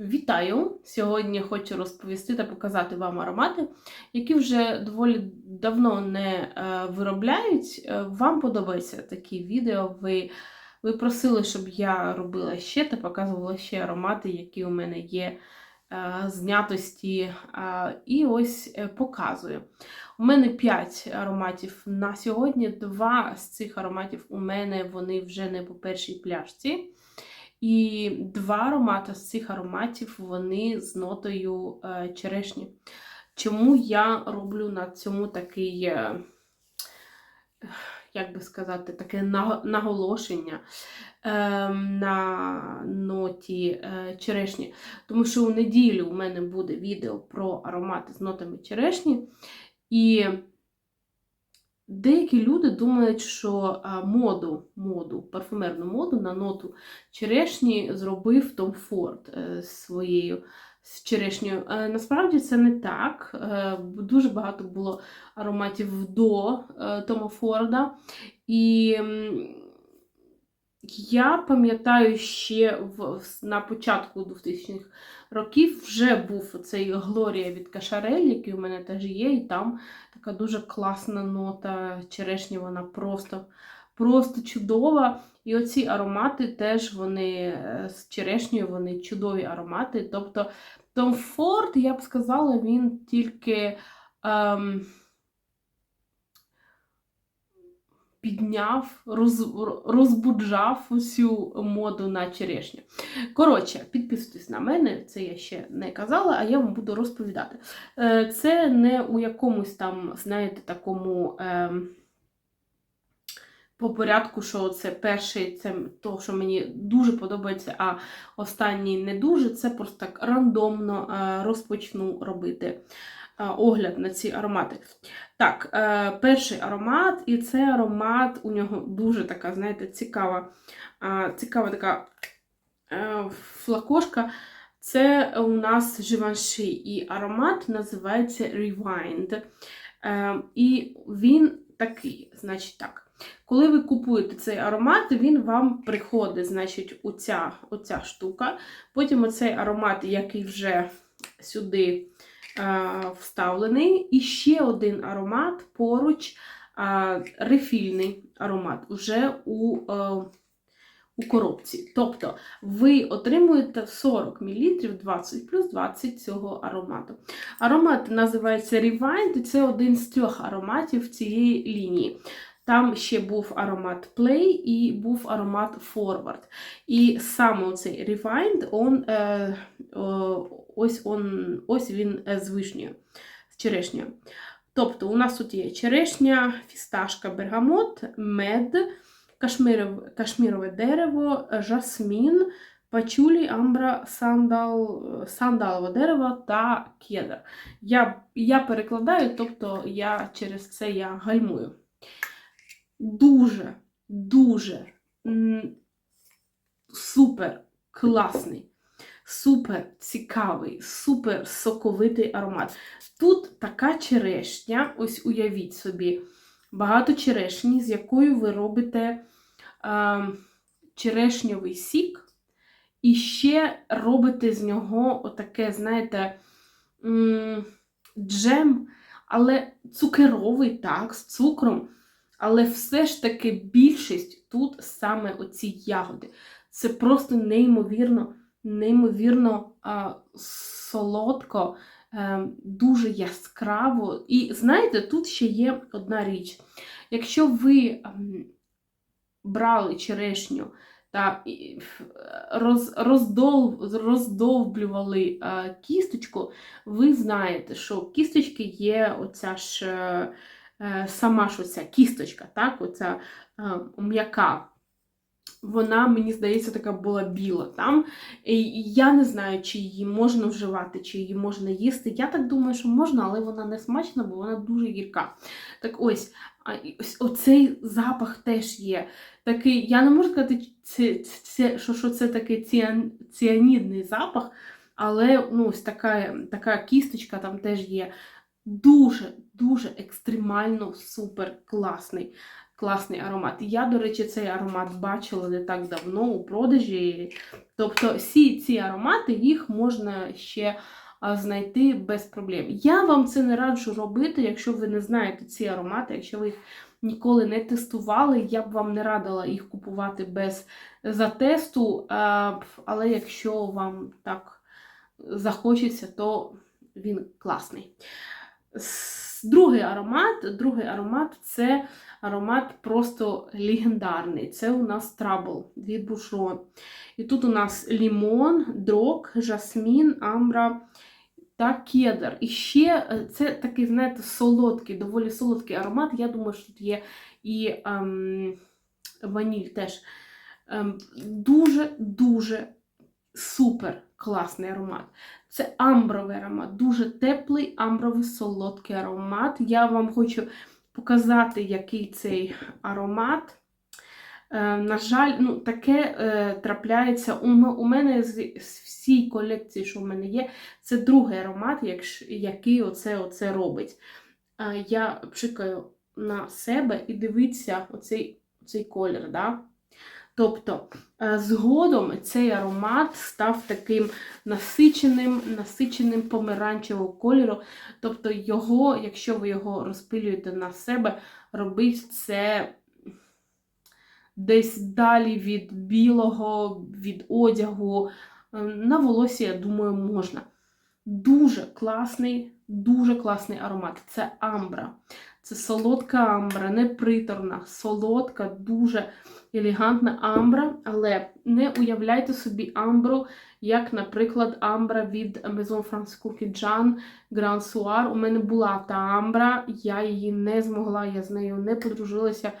Вітаю! Сьогодні хочу розповісти та показати вам аромати, які вже доволі давно не е, виробляють. Е, Вам подобаються такі відео. Ви, ви просили, щоб я робила ще та показувала ще аромати, які у мене є е, знятості. І ось показую. У мене 5 ароматів на сьогодні. Два з цих ароматів у мене вони вже не по першій пляшці. І два аромати з цих ароматів вони з нотою е, черешні. Чому я роблю на цьому такий, е, як би сказати, таке наголошення е, на ноті е, черешні? Тому що у неділю у мене буде відео про аромати з нотами черешні. І Деякі люди думають, що моду, моду, парфумерну моду на ноту черешні зробив Том Форд е, своєю з черешнею. Е, Насправді це не так. Е, Дуже багато було ароматів до Тома Форда. І я пам'ятаю ще в, на початку 2000-х років вже був цей Глорія від Кашарель, який у мене теж є, і там така дуже класна нота черешні, вона просто, просто чудова. І оці аромати теж вони е, з черешнею, вони чудові аромати. Тобто Том Форд, я б сказала, він тільки ем, підняв, роз, розбуджав усю моду на черешню. Коротше, підписуйтесь на мене, це я ще не казала, а я вам буду розповідати. Е, Це не у якомусь там, знаєте, такому. ем, по порядку, що це перший, це то, що мені дуже подобається, а останній не дуже. Це просто так рандомно е, розпочну робити огляд на ці аромати. Так, е, перший аромат, і це аромат, у нього дуже така, знаєте, цікава, е, цікава така е, флакошка. Це у нас Живанши, і аромат називається Rewind. Е, і він такий, значить так. Коли ви купуєте цей аромат, він вам приходить, значить, оця, оця штука. Потім оцей аромат, який вже сюди е, вставлений. І ще один аромат поруч, е, рефільний аромат, уже у, е, у коробці. Тобто ви отримуєте 40 мл 20 плюс 20 цього аромату. Аромат називається Rewind, і це один з трьох ароматів цієї лінії. Там ще був аромат Play і був аромат Forward. І саме цей Rewind, он, е, ось, он, ось він е, з вишнею, з черешнею. Тобто у нас тут є черешня, фісташка, бергамот, мед, кашмирове, кашмірове дерево, жасмін, пачулі, амбра, сандал, сандалове дерево та кедр. Я, я перекладаю, тобто я через це я гальмую дуже, дуже супер класний, супер цікавий, супер соковитий аромат. Тут така черешня, ось уявіть собі, багато черешні, з якою ви робите е, черешньовий сік, і ще робите з нього отаке, знаєте, джем, але цукеровий, так, з цукром. Але все ж таки більшість тут саме оці ягоди. Це просто неймовірно, неймовірно а, солодко, е, дуже яскраво. І знаєте, тут ще є одна річ. Якщо ви ем, брали черешню та роз, роздол, роздовблювали е, кісточку, ви знаєте, що кісточки є оця ж. е, сама ж оця кісточка, так, оця м'яка. Вона, мені здається, така була біла там. І я не знаю, чи її можна вживати, чи її можна їсти. Я так думаю, що можна, але вона не смачна, бо вона дуже гірка. Так ось, ось оцей запах теж є. Такий, я не можу сказати, що, що це такий ціан, ціанідний запах, але ну, ось така, така кісточка там теж є. Дуже, дуже екстремально супер класний. класний аромат. Я, до речі, цей аромат бачила не так давно у продажі. Тобто, всі ці аромати їх можна ще знайти без проблем. Я вам це не раджу робити, якщо ви не знаєте ці аромати, якщо ви їх ніколи не тестували, я б вам не радила їх купувати без затесту. а, Але якщо вам так захочеться, то він класний. Другий аромат, другий аромат це аромат просто легендарний. Це у нас Trouble від Бушрон. І тут у нас лімон, дрог, жасмін, амбра та кедр. І ще е, це такий, знаєте, солодкий, доволі солодкий аромат. Я думаю, що тут є і ем, ваніль теж. Ем, Дуже-дуже супер класний аромат. Це амбровий аромат, дуже теплий амбровий солодкий аромат. Я вам хочу показати, який цей аромат. Е, на жаль, ну, таке е, трапляється. У, у мене з, з всій колекції, що в мене є, це другий аромат, якш, який оце, оце робить. Е, я пшикаю на себе і дивіться оцей, оцей колір. Да? Тобто, е, згодом цей аромат став таким насиченим, насиченим помаранчевого кольору. Тобто, його, якщо ви його розпилюєте на себе, робить це десь далі від білого, від одягу. Е, На волосі, я думаю, можна. Дуже класний, дуже класний аромат. Це амбра. Це солодка амбра, не приторна, солодка, дуже елегантна амбра, але не уявляйте собі амбру, як, наприклад, амбра від Maison France Cookie Jean Grand Soir. У мене була та амбра, я її не змогла, я з нею не подружилася.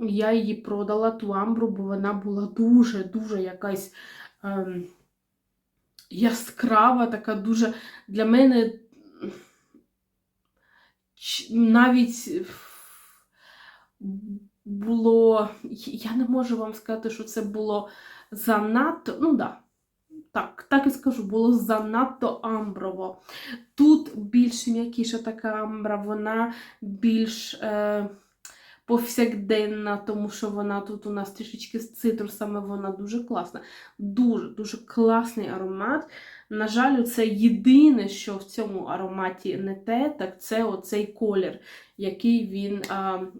Я її продала ту амбру, бо вона була дуже-дуже якась ем, яскрава, така дуже для мене навіть було. Я не можу вам сказати, що це було занадто. Ну да, так, так і скажу, було занадто амброво. Тут більш м'якіша така амбра, вона більш. Е, повсякденна, тому що вона тут у нас трішечки з цитрусами, вона дуже класна. Дуже дуже класний аромат. На жаль, це єдине, що в цьому ароматі не те, так це оцей колір, який він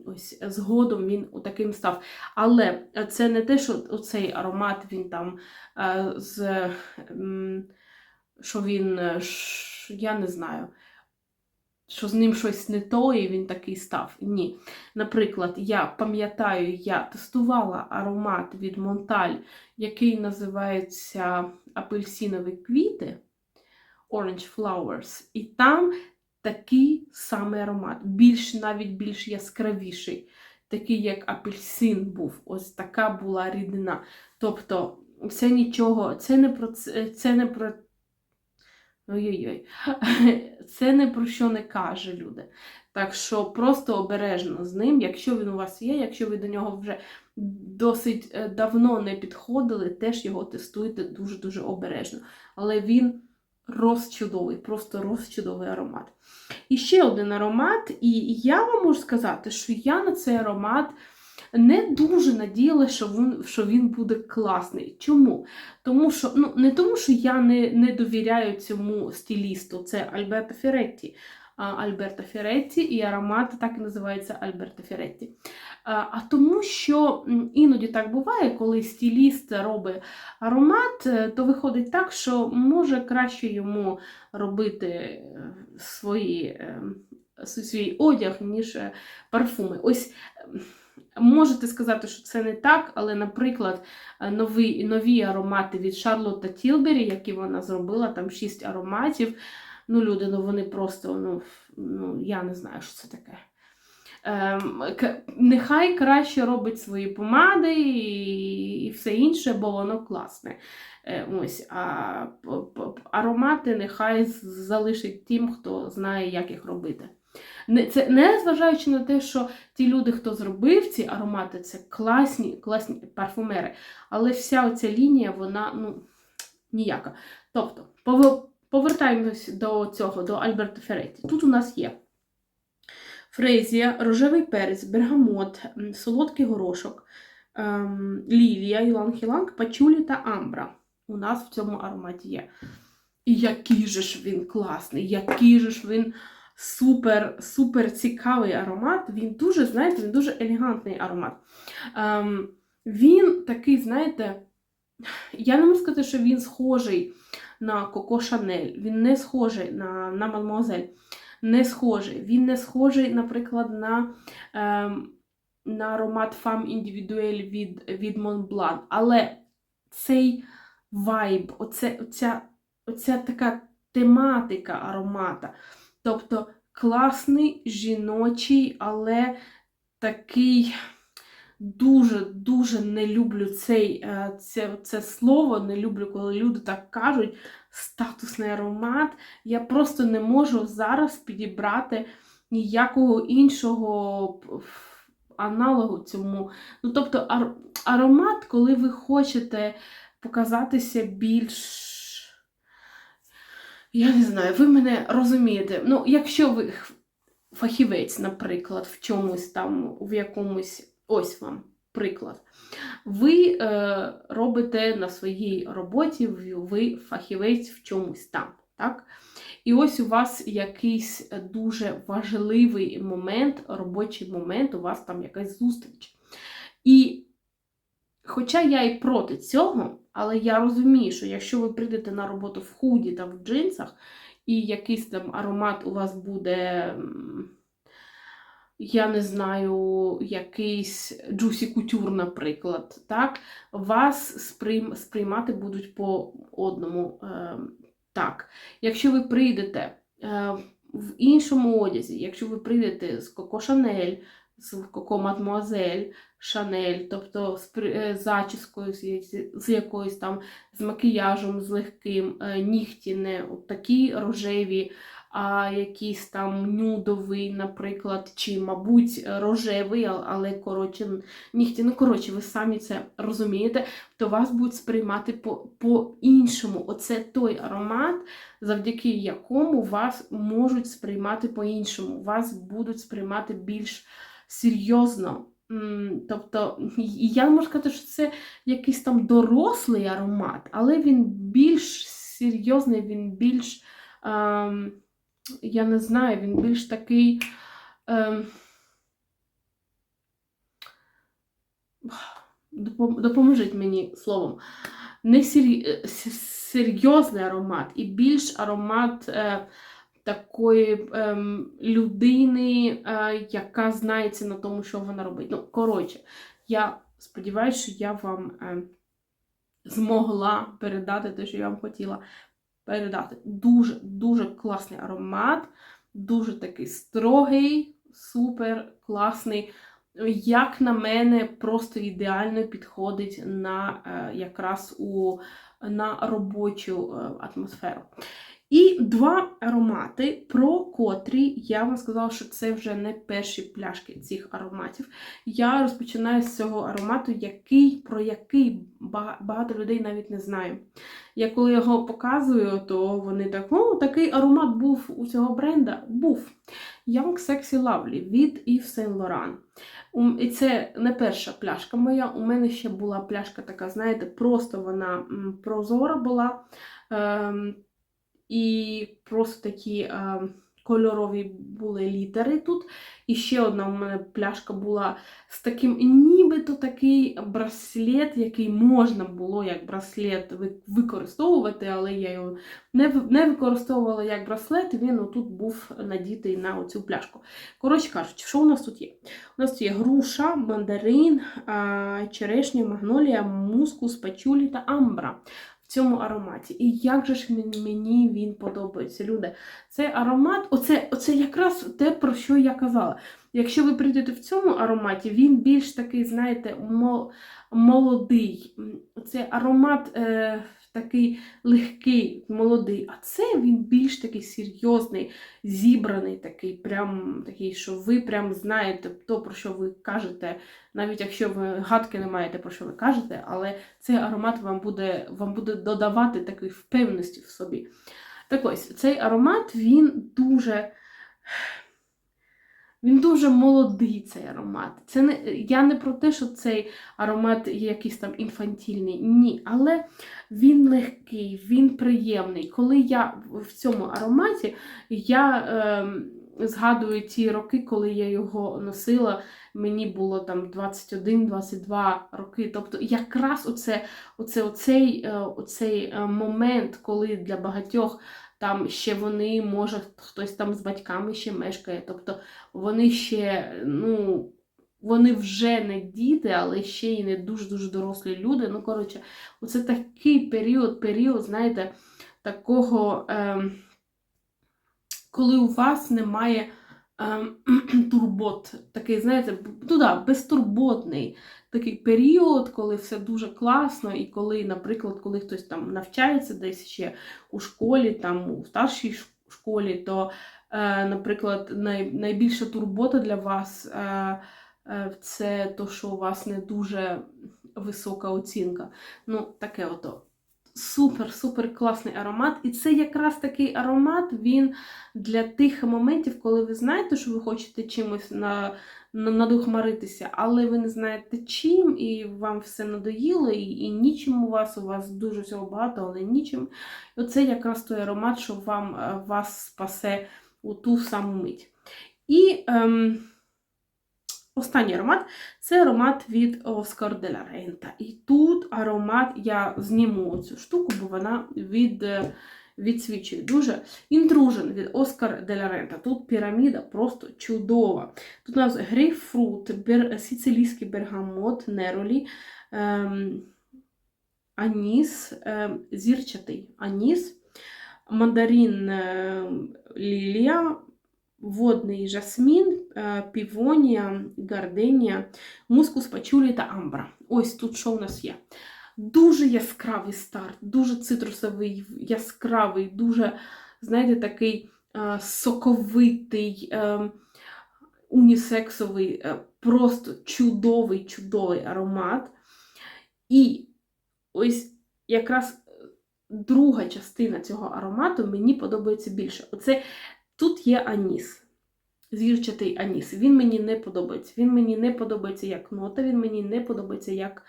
ось згодом він таким став. Але це не те, що оцей аромат він там з що він, е, я не знаю. Що з ним щось не то, і він такий став. Ні. Наприклад, я пам'ятаю, я тестувала аромат від Монталь, який називається апельсинові квіти Orange Flowers. І там такий самий аромат, більш навіть більш яскравіший, такий, як апельсин був. Ось така була рідина. Тобто, це нічого, це не про це, не про. Ой-ой-ой, це не про що не каже люди. Так що просто обережно з ним, якщо він у вас є, якщо ви до нього вже досить е, давно не підходили, теж його тестуйте дуже-дуже обережно. Але він розчудовий, просто розчудовий аромат. І ще один аромат, і я вам можу сказати, що я на цей аромат не дуже надіялася, що він, що він буде класний. Чому? Тому що, ну, не тому, що я не, не довіряю цьому стилісту, це Альберто Ферретті. А, Альберто Ферретті, і аромат так і називається Альберто Ферретті. А, тому, що іноді так буває, коли стиліст робить аромат, е, то виходить так, що може краще йому робити е, свої, е, свій одяг, ніж парфуми. Ось Можете сказати, що це не так, але, наприклад, е, нові, нові аромати від Шарлотта Тілбері, які вона зробила, там 6 ароматів. Ну, люди, ну вони просто, ну, ну я не знаю, що це таке. К- нехай краще робить свої помади і, і все інше, бо воно класне. Е, ось, а аромати нехай залишить тим, хто знає, як їх робити. Це, не зважаючи на те, що ті люди, хто зробив ці аромати, це класні, класні парфумери. Але вся оця лінія, вона ну, ніяка. Тобто, повертаємось до цього, до Альберто Ферретті. Тут у нас є фрезія, рожевий перець, бергамот, солодкий горошок, ем, лілія, іланг-іланг, пачулі та амбра. У нас в цьому ароматі є. І який же ж він класний, який же ж він супер, супер цікавий аромат. Він дуже, знаєте, він дуже елегантний аромат. Ем, він такий, знаєте, я не можу сказати, що він схожий на Коко Шанель. Він не схожий на, на Мадмуазель. Не схожий. Він не схожий, наприклад, на, ем, на аромат Femme Individuelle від, від Montblanc. Але цей вайб, оце, оця, оця така тематика аромата. Тобто класний, жіночий, але такий дуже-дуже не люблю цей, е, це, це слово, не люблю, коли люди так кажуть, статусний аромат. Я просто не можу зараз підібрати ніякого іншого аналогу цьому. Ну, тобто, ар- аромат, коли ви хочете показатися більш. Я не знаю, ви мене розумієте. Ну, якщо ви фахівець, наприклад, в чомусь там, в якомусь, ось вам приклад. Ви е, робите на своїй роботі, ви- фахівець в чомусь там. Так? І ось у вас якийсь дуже важливий момент, робочий момент, у вас там якась зустріч. І Хоча я і проти цього, але я розумію, що якщо ви прийдете на роботу в худі та в джинсах, і якийсь там аромат у вас буде, я не знаю, якийсь Juicy Couture, наприклад, так, вас сприйм, сприймати будуть по одному. Е, так. Якщо ви прийдете е, в іншому одязі, якщо ви прийдете з Коко Шанель, з Коко Мадмуазель, Шанель, тобто з е, зачіскою, з, якоюсь там, з макіяжем, з легким, е, нігті не такі рожеві, а якийсь там нюдовий, наприклад, чи, мабуть, рожевий, але коротше, нігті, ну коротше, ви самі це розумієте, то вас будуть сприймати по- по-іншому. Оце той аромат, завдяки якому вас можуть сприймати по-іншому, вас будуть сприймати більш серйозно. Тобто, я можу сказати, що це якийсь там дорослий аромат, але він більш серйозний, він більш, ем, я не знаю, він більш такий. Ем, допоможіть мені словом. Не е, серйозний аромат і більш аромат. Е, такої ем, людини, е, яка знається на тому, що вона робить. Ну, коротше, я сподіваюся, що я вам е, змогла передати те, що я вам хотіла передати. Дуже дуже класний аромат, дуже такий строгий, супер класний. Як на мене, просто ідеально підходить на е, якраз у на робочу е, атмосферу. І два аромати, про котрі я вам сказала, що це вже не перші пляшки цих ароматів. Я розпочинаю з цього аромату, який, про який багато людей навіть не знає. Я коли його показую, то вони так, о, такий аромат був у цього бренда. Був. Young Sexy Lovely від Yves Saint Laurent. І це не перша пляшка моя. У мене ще була пляшка така, знаєте, просто вона прозора була. І просто такі е, кольорові були літери тут. І ще одна у мене пляшка була з таким, нібито такий браслет, який можна було як браслет використовувати, але я його не, не використовувала як браслет, він отут був надітий на оцю пляшку. Коротше кажучи, що у нас тут є? У нас тут є груша, мандарин, е, черешня, магнолія, мускус, пачулі та амбра в цьому ароматі. І як же ж мені він подобається, люди. Цей аромат, оце, оце якраз те, про що я казала. Якщо ви прийдете в цьому ароматі, він більш такий, знаєте, мо- молодий. Цей Це аромат е, такий легкий, молодий. А це він більш такий серйозний, зібраний, такий, прям такий, що ви прям знаєте то, про що ви кажете, навіть якщо ви гадки не маєте, про що ви кажете, але цей аромат вам буде, вам буде додавати такої впевненості в собі. Так ось, цей аромат, він дуже. Він дуже молодий цей аромат. Це не, Я не про те, що цей аромат є якийсь там інфантільний. Ні. Але він легкий, він приємний. Коли я в цьому ароматі, я е, згадую ті роки, коли я його носила, мені було там 21-22 роки. Тобто якраз оце, оце, оцей, е, оцей е, момент, коли для багатьох там ще вони, може, хтось там з батьками ще мешкає. Тобто вони ще, ну, вони вже не діти, але ще й не дуже-дуже дорослі люди. Ну, коротше, оце такий період, період, знаєте, такого, е, коли у вас немає е, турбот. Такий, знаєте, ну да, безтурботний такий період, коли все дуже класно, і коли, наприклад, коли хтось там навчається десь ще у школі, там у старшій школі, то, е, наприклад, най, найбільша турбота для вас е, е, це то, що у вас не дуже висока оцінка. Ну, таке ото. Супер, супер класний аромат. І це якраз такий аромат, він для тих моментів, коли ви знаєте, що ви хочете чимось на, на, надухмаритися, але ви не знаєте чим, і вам все надоїло, і, і нічим у вас, у вас дуже всього багато, але нічим. Оце якраз той аромат, що вам, е, вас спасе у ту саму мить. І ем, останній аромат це аромат від Oscar de la Renta. І тут аромат, я зніму цю штуку, бо вона від, е, відсвічує дуже. Інтружен від Oscar de la Renta. Тут піраміда просто чудова. Тут у нас грейпфрут, бер, сицилійський бергамот, неролі, ем, аніс, ем, зірчатий аніс, мандарин ем, лілія, водний жасмін, е, півонія, гарденія, мускус, пачулі та амбра. Ось тут що у нас є. Дуже яскравий старт, дуже цитрусовий, яскравий, дуже, знаєте, такий е, соковитий, е, унісексовий, просто чудовий, чудовий аромат. І ось якраз друга частина цього аромату мені подобається більше. Оце Тут є аніс, зірчатий аніс. Він мені не подобається. Він мені не подобається як нота, він мені не подобається як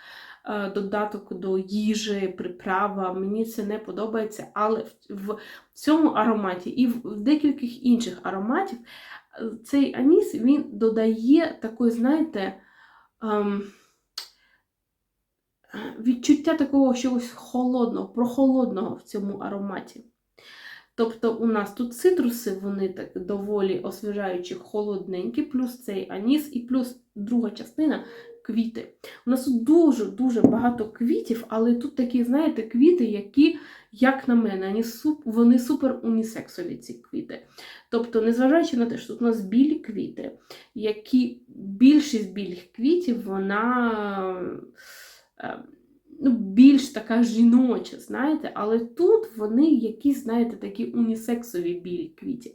е, додаток до їжі, приправа. Мені це не подобається. Але в, цьому ароматі і в, декількох інших ароматів е, цей аніс він додає такої, знаєте, ем, відчуття такого чогось холодного, прохолодного в цьому ароматі. Тобто у нас тут цитруси, вони так доволі освіжаючі, холодненькі, плюс цей аніс, і плюс друга частина квіти. У нас тут дуже-дуже багато квітів, але тут такі, знаєте, квіти, які, як на мене, вони, суп, вони супер унісексові, ці квіти. Тобто, незважаючи на те, що тут у нас білі квіти, які більшість білих квітів, вона. Ну, більш така жіноча, знаєте, але тут вони якісь, знаєте, такі унісексові білі квіті.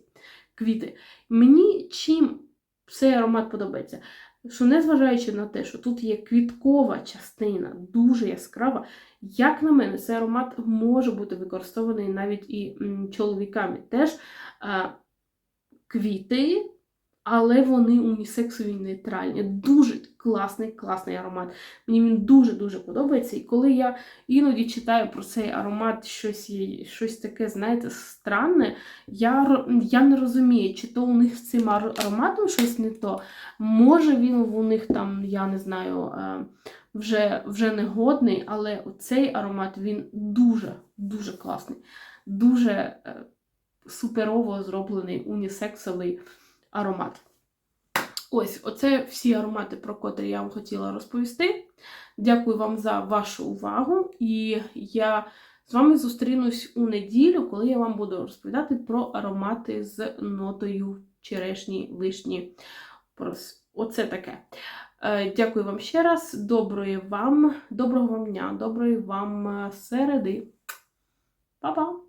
квіти. Мені чим цей аромат подобається? Що незважаючи на те, що тут є квіткова частина, дуже яскрава, як на мене, цей аромат може бути використований навіть і чоловіками. Теж квіти, але вони унісексові нейтральні. Дуже класний, класний аромат. Мені він дуже-дуже подобається. І коли я іноді читаю про цей аромат щось щось таке, знаєте, странне, я, я не розумію, чи то у них з цим ароматом щось не то. Може він у них там, я не знаю, е, вже, вже не годний, але цей аромат він дуже-дуже класний. Дуже е, суперово зроблений унісексовий аромат. Ось, оце всі аромати, про котрі я вам хотіла розповісти. Дякую вам за вашу увагу. І я з вами зустрінусь у неділю, коли я вам буду розповідати про аромати з нотою черешні, вишні. Оце таке. Е, Дякую вам ще раз. Доброї вам, доброго вам дня, доброї вам е, середи. Па-па!